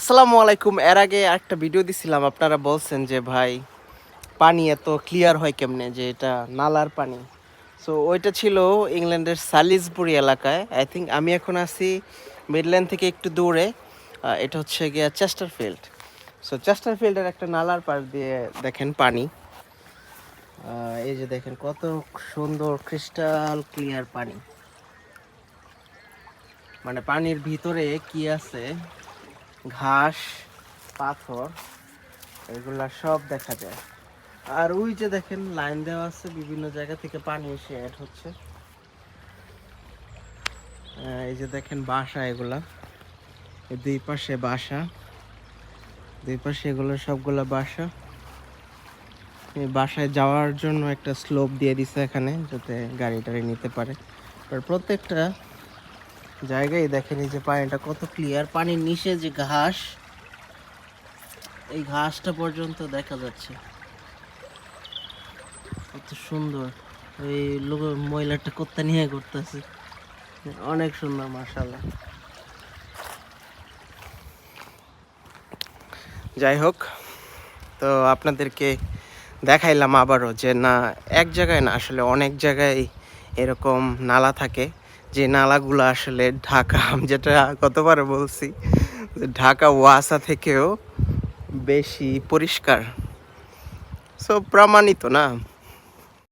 আসসালামু আলাইকুম। এর আগে একটা ভিডিও দিছিলাম, আপনারা বলছেন যে, ভাই, পানি এত ক্লিয়ার হয় কেমনে যে এটা নালার পানি? সো ওইটা ছিল ইংল্যান্ডের সালিসবুরি এলাকায়। আই থিঙ্ক আমি এখন আছি মিডল্যান্ড থেকে একটু দূরে। এটা হচ্ছে গিয়া চেস্টারফিল্ড সো চেস্টারফিল্ডের একটা নালার পাশ দিয়ে দেখেন পানি। এই যে দেখেন কত সুন্দর ক্রিস্টাল ক্লিয়ার পানি। মানে পানির ভিতরে কি আছে? ঘাস, পাথর, এগুলা সব দেখা যায়। আর ওই যে দেখেন লাইন দেওয়া আছে, বিভিন্ন জায়গা থেকে পানি এসে অ্যাড হচ্ছে। এই যে দেখেন বাসা এগুলা। দুই পাশে বাসা। দুই পাশে এগুলো সবগুলা বাসা। বাসায় যাওয়ার জন্য একটা স্লোপ দিয়ে দিছে এখানে, যাতে গাড়ি টাড়ি নিতে পারে। আর প্রত্যেকটা জায়গায় দেখেন এই যে পানিটা কত ক্লিয়ার পানির নিচে যে ঘাস, এই ঘাসটা পর্যন্ত দেখা যাচ্ছে। কত সুন্দর। এই লোক মহিলাটা কোত্তা নিয়ে করতেছে অনেক সুন্দর মার্শাল্লাহ যাই হোক, তো আপনাদেরকে দেখাইলাম আবারও যে না, এক জায়গায় না, আসলে অনেক জায়গায় এরকম নালা থাকে। যে নালাগুলো আসলে ঢাকা, আমি যেটা কতবার বলছি যে ঢাকা ওয়াসা থেকেও বেশি পরিষ্কার। সো প্রমাণিত না।